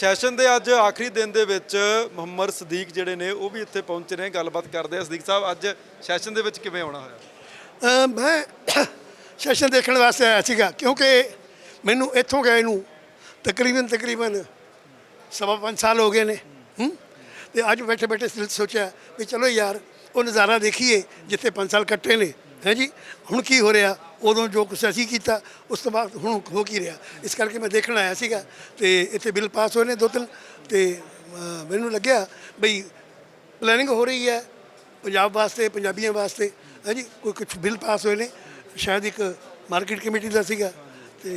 Session ਦੇ ਅੱਜ ਆਖਰੀ ਦਿਨ ਦੇ ਵਿੱਚ ਮੁਹੰਮਦ ਸਦੀਕ ਜਿਹੜੇ ਨੇ ਉਹ ਵੀ ਇੱਥੇ ਪਹੁੰਚੇ ਨੇ, ਗੱਲਬਾਤ ਕਰਦੇ ਆ। ਸਦੀਕ ਸਾਹਿਬ, ਅੱਜ ਸੈਸ਼ਨ ਦੇ ਵਿੱਚ ਕਿਵੇਂ ਆਉਣਾ ਹੋਇਆ? ਮੈਂ ਸੈਸ਼ਨ ਦੇਖਣ ਵਾਸਤੇ ਆਇਆ ਸੀਗਾ, ਕਿਉਂਕਿ ਮੈਨੂੰ ਇੱਥੋਂ ਗਏ ਨੂੰ ਤਕਰੀਬਨ ਤਕਰੀਬਨ ਸਵਾ ਪੰਜ ਸਾਲ ਹੋ ਗਏ ਨੇ, ਹੂੰ? ਤੇ ਅੱਜ ਬੈਠੇ ਬੈਠੇ ਸੋਚਿਆ ਵੀ ਚਲੋ ਯਾਰ, ਉਹ ਨਜ਼ਾਰਾ ਦੇਖੀਏ, ਜਿੱਥੇ ਪੰਜ ਸਾਲ ਕੱਟੇ ਨੇ। ਹੈ ਜੀ? ਹੁਣ ਕੀ ਹੋ ਰਿਹਾ? ਉਦੋਂ ਜੋ ਕੁਛ ਅਸੀਂ ਕੀਤਾ ਉਸ ਤੋਂ ਬਾਅਦ ਹੁਣ ਹੋ ਕੀ ਰਿਹਾ? ਇਸ ਕਰਕੇ ਮੈਂ ਦੇਖਣ ਆਇਆ ਸੀਗਾ ਤੇ ਇੱਥੇ ਬਿੱਲ ਪਾਸ ਹੋਏ ਨੇ ਦੋ ਤਿੰਨ ਤੇ ਮੈਨੂੰ ਲੱਗਿਆ ਬਈ ਪਲੈਨਿੰਗ ਹੋ ਰਹੀ ਹੈ ਪੰਜਾਬ ਵਾਸਤੇ ਪੰਜਾਬੀਆਂ ਵਾਸਤੇ। ਹੈ ਜੀ? ਕੋਈ ਕੁਝ ਬਿੱਲ ਪਾਸ ਹੋਏ ਨੇ। ਸ਼ਾਇਦ ਇੱਕ ਮਾਰਕੀਟ ਕਮੇਟੀ ਦਾ ਸੀਗਾ ਤੇ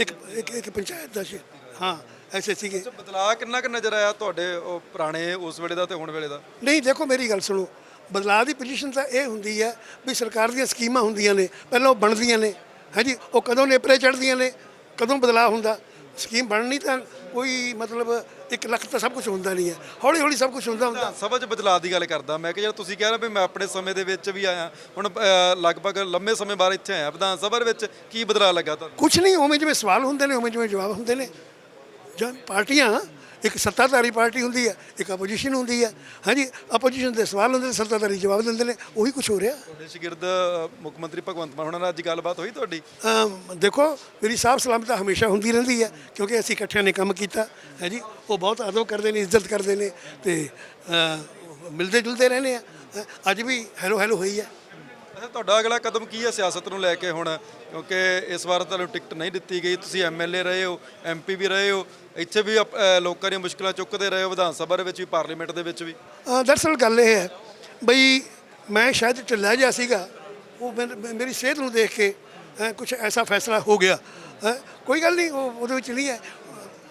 ਇੱਕ ਇੱਕ ਇੱਕ ਪੰਚਾਇਤ ਦਾ ਸੀ। ਹਾਂ ਐਸੇ ਸੀਗੇ। ਬਦਲਾਅ ਕਿੰਨਾ ਕੁ ਨਜ਼ਰ ਆਇਆ ਤੁਹਾਡੇ ਉਹ ਪੁਰਾਣੇ ਉਸ ਵੇਲੇ ਦਾ ਤੇ ਹੁਣ ਵੇਲੇ ਦਾ? ਨਹੀਂ ਦੇਖੋ ਮੇਰੀ ਗੱਲ ਸੁਣੋ। ਬਦਲਾਅ ਦੀ ਪੋਜੀਸ਼ਨ ਤਾਂ ਇਹ ਹੁੰਦੀ ਹੈ ਵੀ ਸਰਕਾਰ ਦੀਆਂ ਸਕੀਮਾਂ ਹੁੰਦੀਆਂ ਨੇ ਪਹਿਲਾਂ ਉਹ ਬਣਦੀਆਂ ਨੇ। ਹੈ ਜੀ ਉਹ ਕਦੋਂ ਨੇਪਰੇ ਚੜ੍ਹਦੀਆਂ ਨੇ ਕਦੋਂ ਬਦਲਾਅ ਹੁੰਦਾ। ਸਕੀਮ ਬਣਨੀ ਤਾਂ ਕੋਈ ਮਤਲਬ ਇੱਕ ਲੱਖ ਤਾਂ ਸਭ ਕੁਝ ਹੁੰਦਾ ਨਹੀਂ ਹੈ। ਹੌਲੀ ਹੌਲੀ ਸਭ ਕੁਝ ਹੁੰਦਾ ਹੁੰਦਾ। ਸਭਾ 'ਚ ਬਦਲਾਅ ਦੀ ਗੱਲ ਕਰਦਾ। ਮੈਂ ਕਿ ਜਿਹੜਾ ਤੁਸੀਂ ਕਹਿ ਰਹੇ ਵੀ ਮੈਂ ਆਪਣੇ ਸਮੇਂ ਦੇ ਵਿੱਚ ਵੀ ਆਇਆ ਹੁਣ ਲਗਭਗ ਲੰਮੇ ਸਮੇਂ ਬਾਅਦ ਇੱਥੇ ਆਇਆ ਵਿਧਾਨ ਸਭਾ ਦੇ ਵਿੱਚ ਕੀ ਬਦਲਾਅ ਲੱਗਾ ਤੁਹਾਨੂੰ? ਕੁਝ ਨਹੀਂ ਉਵੇਂ ਜਿਵੇਂ ਸਵਾਲ ਹੁੰਦੇ ਨੇ ਉਵੇਂ ਜਿਵੇਂ ਜਵਾਬ ਹੁੰਦੇ ਨੇ। ਜਾਂ ਪਾਰਟੀਆਂ ਇੱਕ ਸੱਤਾਧਾਰੀ ਪਾਰਟੀ ਹੁੰਦੀ ਹੈ ਇੱਕ ਆਪੋਜੀਸ਼ਨ ਹੁੰਦੀ ਹੈ। ਹਾਂਜੀ ਆਪੋਜੀਸ਼ਨ ਦੇ ਸਵਾਲ ਹੁੰਦੇ ਨੇ ਸੱਤਾਧਾਰੀ ਜਵਾਬ ਦਿੰਦੇ ਨੇ ਉਹੀ ਕੁਝ ਹੋ ਰਿਹਾ। ਤੁਹਾਡੇ ਸ਼ਾਗਿਰਦ ਮੁੱਖ ਮੰਤਰੀ ਭਗਵੰਤ ਮਾਨ ਹੁਣਾਂ ਨਾਲ ਅੱਜ ਗੱਲਬਾਤ ਹੋਈ ਤੁਹਾਡੀ? ਦੇਖੋ ਮੇਰੀ ਸਾਫ਼ ਸਲਾਮਤ ਹਮੇਸ਼ਾ ਹੁੰਦੀ ਰਹਿੰਦੀ ਹੈ ਕਿਉਂਕਿ ਅਸੀਂ ਇਕੱਠਿਆਂ ਨੇ ਕੰਮ ਕੀਤਾ। ਹੈ ਜੀ ਉਹ ਬਹੁਤ ਆਦਰ ਕਰਦੇ ਨੇ ਇੱਜ਼ਤ ਕਰਦੇ ਨੇ ਤੇ ਮਿਲਦੇ ਜੁਲਦੇ ਰਹਿੰਦੇ ਆ। ਅੱਜ ਵੀ ਹੈਲੋ ਹੈਲੋ ਹੋਈ ਹੈ। ਅੱਛਾ ਤੁਹਾਡਾ ਅਗਲਾ ਕਦਮ ਕੀ ਹੈ ਸਿਆਸਤ ਨੂੰ ਲੈ ਕੇ ਹੁਣ? ਕਿਉਂਕਿ ਇਸ ਵਾਰ ਤੁਹਾਨੂੰ ਟਿਕਟ ਨਹੀਂ ਦਿੱਤੀ ਗਈ ਤੁਸੀਂ ਐਮਐਲਏ ਰਹੇ ਹੋ ਐਮਪੀ ਵੀ ਰਹੇ ਹੋ ਇੱਥੇ ਵੀ ਅਪ- ਅ, ਲੋਕਾਂ ਦੀਆਂ ਮੁਸ਼ਕਲਾਂ ਚੁੱਕਦੇ ਰਹੇ ਹੋ ਵਿਧਾਨ ਸਭਾ ਦੇ ਵਿੱਚ ਵੀ ਪਾਰਲੀਮੈਂਟ ਦੇ ਵਿੱਚ ਵੀ। ਅ, ਦਰਅਸਲ ਗੱਲ ਇਹ ਹੈ ਬਈ ਮੈਂ ਸ਼ਾਇਦ ਢਿੱਲਾ ਜਿਹਾ ਸੀਗਾ ਉਹ ਮੇਰ- ਮੇ- ਮੇਰੀ ਸਿਹਤ ਨੂੰ ਦੇਖ ਕੇ ਕੁਝ ਐਸਾ ਫੈਸਲਾ ਹੋ ਗਿਆ। ਹੈਂ, ਕੋਈ ਗੱਲ ਨਹੀਂ ਉਹ ਉਹਦੇ ਵਿੱਚ ਨਹੀਂ ਹੈ।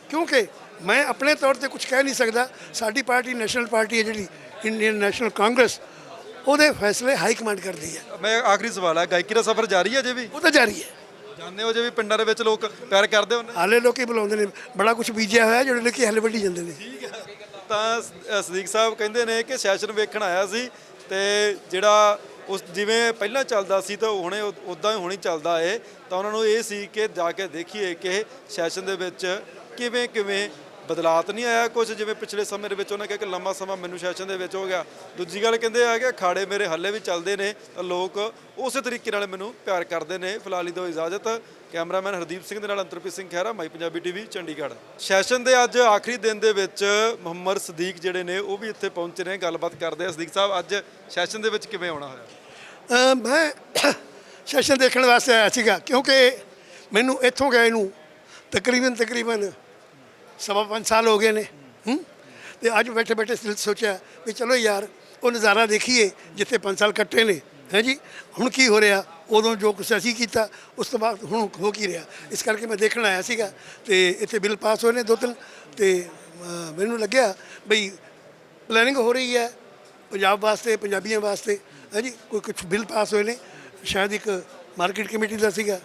ਕਿਉਂਕਿ ਮੈਂ ਆਪਣੇ ਤੌਰ ਤੇ ਕੁਝ ਕਹਿ ਨਹੀਂ ਸਕਦਾ ਸਾਡੀ ਪਾਰਟੀ ਨੈਸ਼ਨਲ ਪਾਰਟੀ ਹੈ ਜਿਹੜੀ ਇੰਡੀਅਨ ਨੈਸ਼ਨਲ ਕਾਂਗਰਸ ਉਹਦੇ ਫੈਸਲੇ ਹਾਈ ਕਮਾਂਡ ਕਰਦੀ ਹੈ। ਮੈਂ ਆਖਰੀ ਸਵਾਲ ਹੈ ਗਾਇਕੀ ਦਾ ਸਫ਼ਰ ਜਾਰੀ ਹੈ ਜੇ ਵੀ? ਉਹ ਤਾਂ ਜਾਰੀ ਹੈ। ਜਾਣਦੇ ਹੋ ਜੇ ਵੀ ਪਿੰਡਾਂ ਦੇ ਵਿੱਚ ਲੋਕ ਪਿਆਰ ਕਰਦੇ ਹੁੰਦੇ? ਹਾਲੇ ਲੋਕੀ ਬੁਲਾਉਂਦੇ ਨੇ ਬੜਾ ਕੁਝ ਬੀਜਿਆ ਹੋਇਆ ਜਿਹੜੇ ਲੋਕੀ ਹਲੇ ਵੱਢੀ ਜਾਂਦੇ ਨੇ। ਤਾਂ ਸ- ਸਦੀਕ ਸਾਹਿਬ ਕਹਿੰਦੇ ਨੇ ਕਿ ਸੈਸ਼ਨ ਵੇਖਣ ਆਇਆ ਸੀ ਤੇ ਜਿਹੜਾ ਉਸ ਜਿਵੇਂ ਪਹਿਲਾਂ ਚੱਲਦਾ ਸੀ ਤਾਂ ਹੁਣੇ ਉਦਾਂ ਹੀ ਹੁਣੀ ਚੱਲਦਾ ਏ। ਤਾਂ ਉਹਨਾਂ ਨੂੰ ਇਹ ਸੀ ਕਿ ਜਾ ਕੇ ਦੇਖੀਏ ਕਿ ਸੈਸ਼ਨ ਦੇ ਵਿੱਚ ਕਿਵੇਂ ਕਿਵੇਂ ਬਦਲਾਅ ਤਾਂ ਨਹੀਂ ਆਇਆ ਕੁਝ ਜਿਵੇਂ ਪਿਛਲੇ ਸਮੇਂ ਦੇ ਵਿੱਚ ਉਹਨਾਂ ਕਿਹਾ ਕਿ ਲੰਮਾ ਸਮਾਂ ਮੈਨੂੰ ਸੈਸ਼ਨ ਦੇ ਵਿੱਚ ਹੋ ਗਿਆ। ਦੂਜੀ ਗੱਲ ਕਹਿੰਦੇ ਆ ਕਿ ਅਖਾੜੇ ਮੇਰੇ ਹੱਲੇ ਵੀ ਚੱਲਦੇ ਨੇ। ਤਾਂ ਲੋਕ ਉਸੇ ਤਰੀਕੇ ਨਾਲ ਮੈਨੂੰ ਪਿਆਰ ਕਰਦੇ ਨੇ। ਫਿਲਹਾਲ ਦੋ ਇਜਾਜ਼ਤ। ਕੈਮਰਾਮੈਨ ਹਰਦੀਪ ਸਿੰਘ ਦੇ ਨਾਲ Antarpreet Singh Khaira, my Punjabi TV, Chandigarh. Session ਦੇ ਅੱਜ ਆਖਰੀ ਦਿਨ ਦੇ ਵਿੱਚ ਮੁਹੰਮਦ ਸਦੀਕ ਜਿਹੜੇ ਨੇ, ਉਹ ਵੀ ਇੱਥੇ ਪਹੁੰਚੇ ਨੇ। ਗੱਲਬਾਤ ਕਰਦੇ ਆ। ਸਦੀਕ ਸਾਹਿਬ, ਅੱਜ ਸੈਸ਼ਨ ਦੇ ਵਿੱਚ ਕਿਵੇਂ ਆਉਣਾ ਹੋਇਆ? ਮੈਂ ਸੈਸ਼ਨ ਦੇਖਣ ਵਾਸਤੇ ਆਇਆ ਸੀਗਾ। ਕਿਉਂਕਿ ਮੈਨੂੰ ਇੱਥੋਂ ਗਏ ਨੂੰ ਤਕਰੀਬਨ ਤਕਰੀਬਨ ਸਵਾ ਪੰਜ ਸਾਲ ਹੋ ਗਏ ਨੇ। ਹੂੰ? ਤੇ ਅੱਜ ਬੈਠੇ ਬੈਠੇ ਸਿਲ, ਸੋਚਿਆ ਵੀ ਚਲੋ ਯਾਰ, ਉਹ ਨਜ਼ਾਰਾ ਦੇਖੀਏ, ਜਿੱਥੇ ਪੰਜ ਸਾਲ ਕੱਟੇ ਨੇ। ਹੈ ਜੀ? ਹੁਣ ਕੀ ਹੋ ਰਿਹਾ? ਉਦੋਂ ਜੋ ਕੁਛ ਅਸੀਂ ਕੀਤਾ, ਉਸ ਤੋਂ ਬਾਅਦ ਹੁਣ ਹੋ ਕੀ ਰਿਹਾ? ਇਸ ਕਰਕੇ ਮੈਂ ਦੇਖਣ ਆਇਆ ਸੀਗਾ ਤੇ ਇੱਥੇ ਬਿੱਲ ਪਾਸ ਹੋਏ ਨੇ ਦੋ ਤਿੰਨ। ਤੇ ਮੈਨੂੰ ਲੱਗਿਆ ਬਈ ਪਲੈਨਿੰਗ ਹੋ ਰਹੀ ਹੈ ਪੰਜਾਬ ਵਾਸਤੇ, ਪੰਜਾਬੀਆਂ ਵਾਸਤੇ। ਹੈ ਜੀ? ਕੋਈ ਕੁਝ ਬਿੱਲ ਪਾਸ ਹੋਏ ਨੇ। ਸ਼ਾਇਦ ਇੱਕ ਮਾਰਕੀਟ ਕਮੇਟੀ ਦਾ ਸੀਗਾ।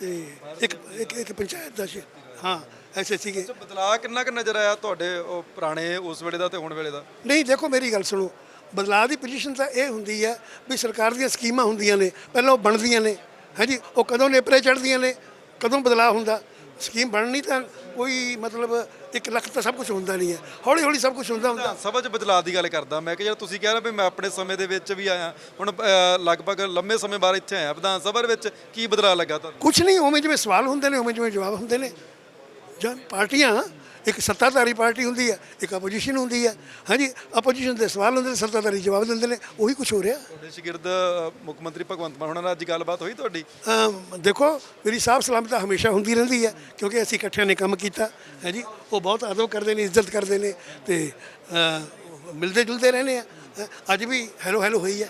ਤੇ ਇੱਕ ਇੱਕ ਇੱਕ ਪੰਚਾਇਤ ਦਾ ਸੀ। ਹਾਂ ਐਸੇ ਸੀਗੇ। ਅੱਛਾ ਬਦਲਾਅ ਕਿੰਨਾ ਕੁ ਨਜ਼ਰ ਆਇਆ ਤੁਹਾਡੇ ਉਹ ਪੁਰਾਣੇ ਉਸ ਵੇਲੇ ਦਾ ਤੇ ਹੁਣ ਵੇਲੇ ਦਾ? ਨਹੀਂ ਦੇਖੋ ਮੇਰੀ ਗੱਲ ਸੁਣੋ। ਬਦਲਾਅ ਦੀ ਪੋਜੀਸ਼ਨ ਤਾਂ ਇਹ ਹੁੰਦੀ ਹੈ ਵੀ ਸਰਕਾਰ ਦੀਆਂ ਸਕੀਮਾਂ ਹੁੰਦੀਆਂ ਨੇ ਪਹਿਲਾਂ ਉਹ ਬਣਦੀਆਂ ਨੇ। ਹੈ ਜੀ ਉਹ ਕਦੋਂ ਨੇਪਰੇ ਚੜ੍ਹਦੀਆਂ ਨੇ ਕਦੋਂ ਬਦਲਾਅ ਹੁੰਦਾ। ਸਕੀਮ ਬਣਨੀ ਤਾਂ ਕੋਈ ਮਤਲਬ ਇੱਕ ਲੱਖ ਤਾਂ ਸਭ ਕੁਝ ਹੁੰਦਾ ਨਹੀਂ ਹੈ। ਹੌਲੀ ਹੌਲੀ ਸਭ ਕੁਝ ਹੁੰਦਾ ਹੁੰਦਾ। ਸਭਾ 'ਚ ਬਦਲਾਅ ਦੀ ਗੱਲ ਕਰਦਾ ਮੈਂ ਕਿ ਜਿਹੜਾ ਤੁਸੀਂ ਕਹਿ ਰਹੇ ਵੀ ਮੈਂ ਆਪਣੇ ਸਮੇਂ ਦੇ ਵਿੱਚ ਵੀ ਆਇਆ ਹੁਣ ਅ, ਲਗਭਗ ਲੰਮੇ ਸਮੇਂ ਬਾਅਦ ਇੱਥੇ ਆਇਆ ਵਿਧਾਨ ਸਭਾ ਦੇ ਵਿੱਚ ਕੀ ਬਦਲਾਅ ਲੱਗਾ ਤੁਹਾਨੂੰ? ਕੁਝ ਨਹੀਂ ਉਵੇਂ ਜਿਵੇਂ ਸਵਾਲ ਹੁੰਦੇ ਨੇ ਉਵੇਂ ਜਿਵੇਂ ਜਵਾਬ ਹੁੰਦੇ ਨੇ। ਜਾਂ ਪਾਰਟੀਆਂ ਇੱਕ ਸੱਤਾਧਾਰੀ ਪਾਰਟੀ ਹੁੰਦੀ ਹੈ ਇੱਕ ਆਪੋਜੀਸ਼ਨ ਹੁੰਦੀ ਹੈ ਹਾਂਜੀ ਆਪੋਜੀਸ਼ਨ ਦੇ ਸਵਾਲ ਹੁੰਦੇ ਨੇ ਸੱਤਾਧਾਰੀ ਜਵਾਬ ਦਿੰਦੇ ਨੇ ਉਹੀ ਕੁਝ ਹੋ ਰਿਹਾ। ਤੁਹਾਡੇ ਸ਼ਾਗਿਰਦ ਮੁੱਖ ਮੰਤਰੀ ਭਗਵੰਤ ਮਾਨ ਹੁਣਾਂ ਨਾਲ ਅੱਜ ਗੱਲਬਾਤ ਹੋਈ ਤੁਹਾਡੀ? ਦੇਖੋ ਮੇਰੀ ਸਾਫ਼ ਸਲਾਮਤ ਹਮੇਸ਼ਾ ਹੁੰਦੀ ਰਹਿੰਦੀ ਹੈ ਕਿਉਂਕਿ ਅਸੀਂ ਇਕੱਠਿਆਂ ਨੇ ਕੰਮ ਕੀਤਾ ਹੈ ਜੀ ਉਹ ਬਹੁਤ ਆਦਰ ਕਰਦੇ ਨੇ ਇੱਜ਼ਤ ਕਰਦੇ ਨੇ ਤੇ ਮਿਲਦੇ ਜੁਲਦੇ ਰਹਿੰਦੇ ਆ ਅੱਜ ਵੀ ਹੈਲੋ ਹੈਲੋ ਹੋਈ ਹੈ।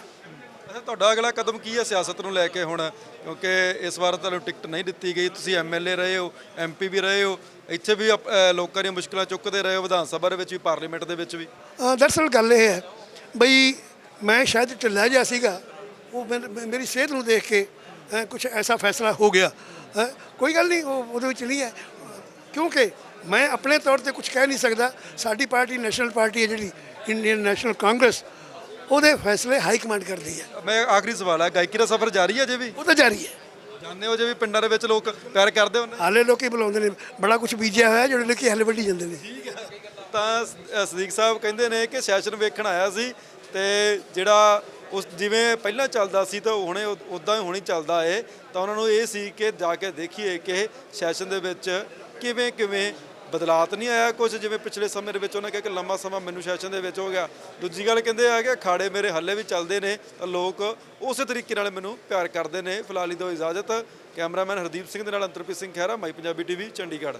ਅੱਛਾ ਤੁਹਾਡਾ ਅਗਲਾ ਕਦਮ ਕੀ ਹੈ ਸਿਆਸਤ ਨੂੰ ਲੈ ਕੇ ਹੁਣ? ਕਿਉਂਕਿ ਇਸ ਵਾਰ ਤੁਹਾਨੂੰ ਟਿਕਟ ਨਹੀਂ ਦਿੱਤੀ ਗਈ ਤੁਸੀਂ ਐਮਐਲਏ ਰਹੇ ਹੋ ਐਮਪੀ ਵੀ ਰਹੇ ਹੋ ਇੱਥੇ ਵੀ ਅਪ- ਅ, ਲੋਕਾਂ ਦੀਆਂ ਮੁਸ਼ਕਲਾਂ ਚੁੱਕਦੇ ਰਹੇ ਹੋ ਵਿਧਾਨ ਸਭਾ ਦੇ ਵਿੱਚ ਵੀ ਪਾਰਲੀਮੈਂਟ ਦੇ ਵਿੱਚ ਵੀ। ਅ, ਦਰਅਸਲ ਗੱਲ ਇਹ ਹੈ ਬਈ ਮੈਂ ਸ਼ਾਇਦ ਢਿੱਲਾ ਜਿਹਾ ਸੀਗਾ ਉਹ ਮੇਰ- ਮੇ- ਮੇਰੀ ਸਿਹਤ ਨੂੰ ਦੇਖ ਕੇ ਕੁਝ ਐਸਾ ਫੈਸਲਾ ਹੋ ਗਿਆ। ਹੈਂ, ਕੋਈ ਗੱਲ ਨਹੀਂ ਉਹ ਉਹਦੇ ਵਿੱਚ ਨਹੀਂ ਹੈ ਕਿਉਂਕਿ ਮੈਂ ਆਪਣੇ ਤੌਰ ਤੇ ਕੁਝ ਕਹਿ ਨਹੀਂ ਸਕਦਾ ਸਾਡੀ ਪਾਰਟੀ ਨੈਸ਼ਨਲ ਪਾਰਟੀ ਹੈ ਜਿਹੜੀ ਇੰਡੀਅਨ ਨੈਸ਼ਨਲ ਕਾਂਗਰਸ ਉਹਦੇ ਫੈਸਲੇ ਹਾਈ ਕਮਾਂਡ ਕਰਦੀ ਹੈ। ਮੈਂ ਆਖਰੀ ਸਵਾਲ ਹੈ ਗਾਇਕੀ ਦਾ ਸਫ਼ਰ ਜਾਰੀ ਹੈ ਜੇ ਵੀ? ਉਹ ਤਾਂ ਜਾਰੀ ਹੈ। ਜਾਣਦੇ ਹੋ ਜੇ ਵੀ ਪਿੰਡਾਂ ਦੇ ਵਿੱਚ ਲੋਕ ਪਿਆਰ ਕਰਦੇ ਹੁੰਦੇ? ਹਾਲੇ ਲੋਕੀ ਬੁਲਾਉਂਦੇ ਨੇ ਬੜਾ ਕੁਝ ਬੀਜਿਆ ਹੋਇਆ ਜਿਹੜੇ ਲੋਕੀ ਹਲੇ ਵੱਢੀ ਜਾਂਦੇ ਨੇ। ਤਾਂ ਸ- ਸਦੀਕ ਸਾਹਿਬ ਕਹਿੰਦੇ ਨੇ ਕਿ ਸੈਸ਼ਨ ਵੇਖਣ ਆਇਆ ਸੀ ਤੇ ਜਿਹੜਾ ਉਸ ਜਿਵੇਂ ਪਹਿਲਾਂ ਚੱਲਦਾ ਸੀ ਤਾਂ ਹੁਣੇ ਉਦਾਂ ਹੀ ਹੁਣੀ ਚੱਲਦਾ ਏ। ਤਾਂ ਉਹਨਾਂ ਨੂੰ ਇਹ ਸੀ ਕਿ ਜਾ ਕੇ ਦੇਖੀਏ ਕਿ ਸੈਸ਼ਨ ਦੇ ਵਿੱਚ ਕਿਵੇਂ ਕਿਵੇਂ ਬਦਲਾਅ ਨਹੀਂ ਆਇਆ ਕੁਝ ਜਿਵੇਂ ਪਿਛਲੇ ਸਮੇਂ ਦੇ ਵਿੱਚ ਉਹਨਾਂ ਕਿਹਾ ਕਿ ਲੰਮਾ ਸਮਾਂ ਮੈਨੂੰ ਸੈਸ਼ਨ ਦੇ ਵਿੱਚ ਹੋ ਗਿਆ। ਦੂਜੀ ਗੱਲ ਕਹਿੰਦੇ ਆ ਕਿ ਅਖਾੜੇ ਮੇਰੇ ਹੱਲੇ ਵੀ ਚੱਲਦੇ ਨੇ। ਤਾਂ ਲੋਕ ਉਸੇ ਤਰੀਕੇ ਨਾਲ ਮੈਨੂੰ ਪਿਆਰ ਕਰਦੇ ਨੇ। ਫਿਲਹਾਲ ਹੀ ਦਿਓ ਇਜਾਜ਼ਤ ਕੈਮਰਾਮੈਨ ਹਰਦੀਪ ਸਿੰਘ ਦੇ ਨਾਲ ਅੰਤਰਪ੍ਰੀਤ ਸਿੰਘ ਖਹਿਰਾ, ਮਾਈ ਪੰਜਾਬੀ ਟੀਵੀ, ਚੰਡੀਗੜ੍ਹ।